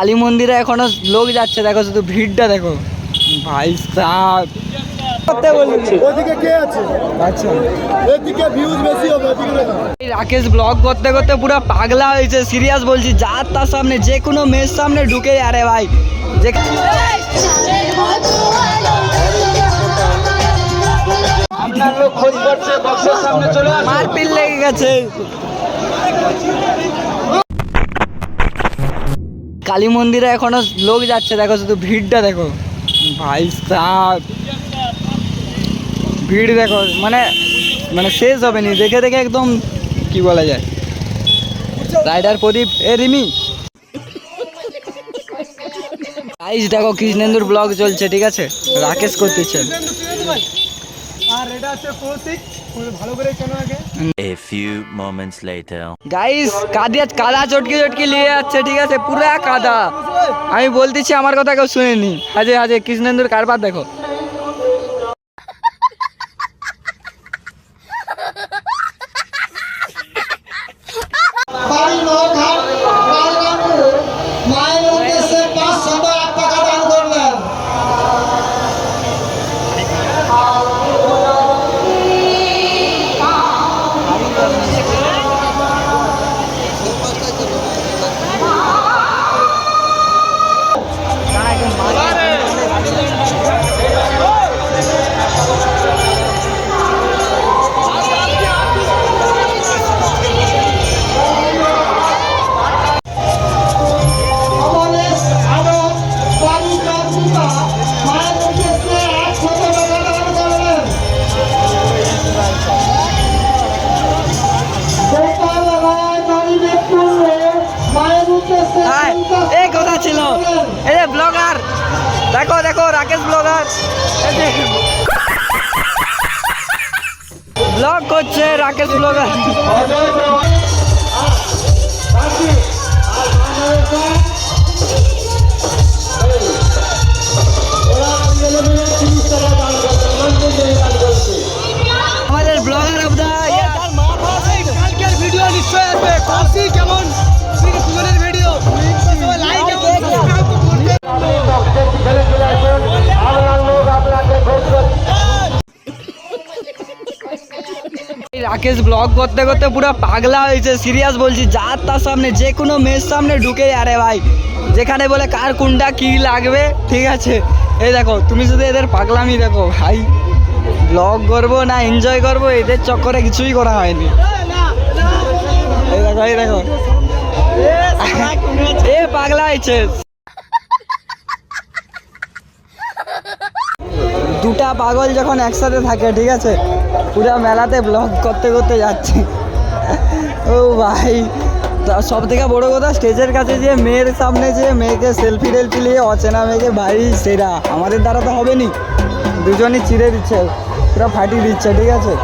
কালী মন্দিরে এখনও লোক যাচ্ছে দেখো শুধু ভিড়টা দেখো। ভাই সাহ আচ্ছা। রাকেশ ব্লগ করতে করতে পুরো পাগলা হয়েছে সিরিয়াস বলছি যার তার সামনে যে কোনো মেয়ের সামনে ঢুকে আরে ভাই। যে মারপিট লেগে গেছে। কালী মন্দিরে এখনও লোক যাচ্ছে, দেখো শুধু ভিড়টা দেখো। ভাই সাহ ভিড় দেখো মানে মানে শেষ হবে নি, দেখে দেখে একদম কি বলা যায়। রাইডার প্রদীপ, এ রিমি। দেখো কৃষ্ণেন্দুর ব্লগ চলছে, ঠিক আছে? রাকেশ করতেছে। আর এটা আছে কৌশিক ভালো করে কেন আগে। A few moments later. Guys কাদিয়া কাদা চটকি চটকি নিয়ে যাচ্ছে ঠিক আছে? পুরো কাদা। আমি বলতেছি আমার কথা কেউ শুনেনি। আজে আজে কৃষ্ণেন্দুর কারবার দেখো। রাকেশ ব্লগার। ব্লগ করছে রাকেশ ব্লগার। রাকেশ ব্লগ করতে করতে পুরো পাগলা হয়েছে সিরিয়াস বলছি। যার তার সামনে যে কোনো মেয়ের সামনে ঢুকে আরে ভাই। যেখানে বলে কার কোনটা কি লাগবে ঠিক আছে। এই দেখো তুমি শুধু এদের পাগলামি দেখো ভাই। ব্লগ করব না এনজয় করব এদের চক্করে কিছুই করা হয়নি। এই দেখো এই দেখো। এ পাগলা হয়েছে। দুটা পাগল যখন একসাথে থাকে, ঠিক আছে? পুরো মেলাতে ব্লগ করতে করতে যাচ্ছে। ও ভাই সব থেকে বড়ো কথা, স্টেজের কাছে যে মেয়ের সামনে যে মেয়েকে সেলফি টেলফি নিয়ে অচেনা মেয়েকে, ভাই, সেরা। আমাদের দ্বারা তো হবে নি দুজনই চিড়ে দিচ্ছে, পুরো ফাটিয়ে দিচ্ছে, ঠিক আছে?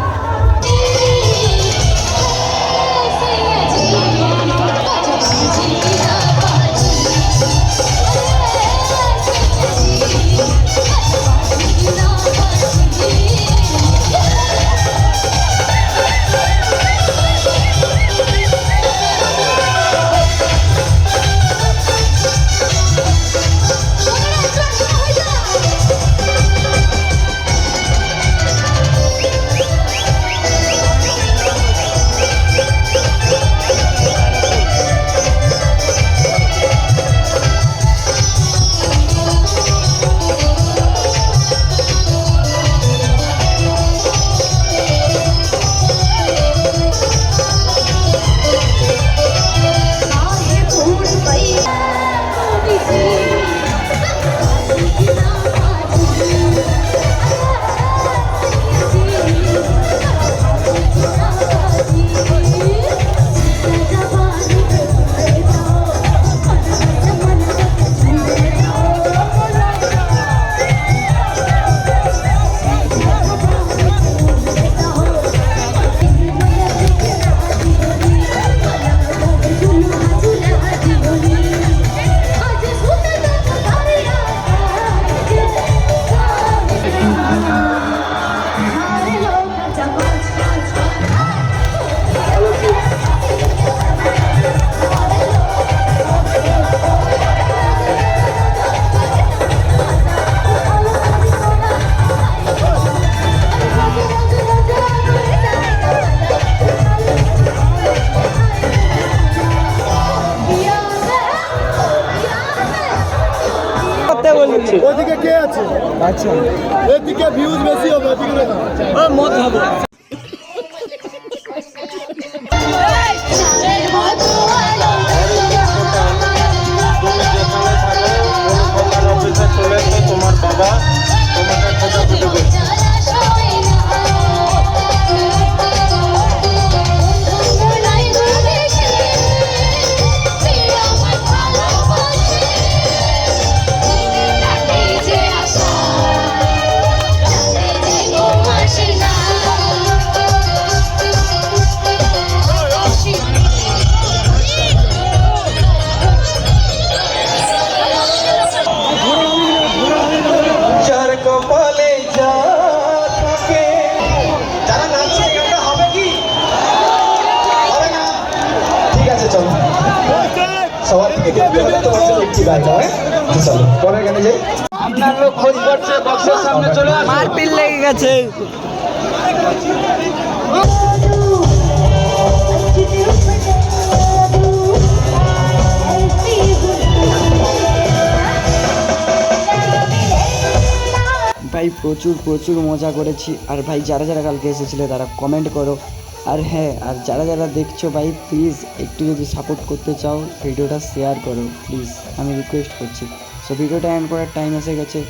ওদিকে কে আছে? আচ্ছা। এদিকে ভিউজ বেশি হবে ওদিকে মদ খাব সবার থেকে দেখতে হবে তোমার জন্য একটি গান হয় চলো পরের গানে যাই। আপনার লোক খোঁজ করছে বক্সের সামনে চলে আসুন। মারপিট লেগে গেছে। ভাই প্রচুর প্রচুর মজা করেছি। আর ভাই যারা যারা কালকে এসেছিলে তারা কমেন্ট করো। আর হ্যাঁ আর যারা যারা দেখছ ভাই প্লিজ একটু যদি সাপোর্ট করতে চাও, ভিডিওটা শেয়ার করো প্লিজ আমি রিকোয়েস্ট করছি। সো ভিডিওটা এন্ড করার টাইম এসে গেছে।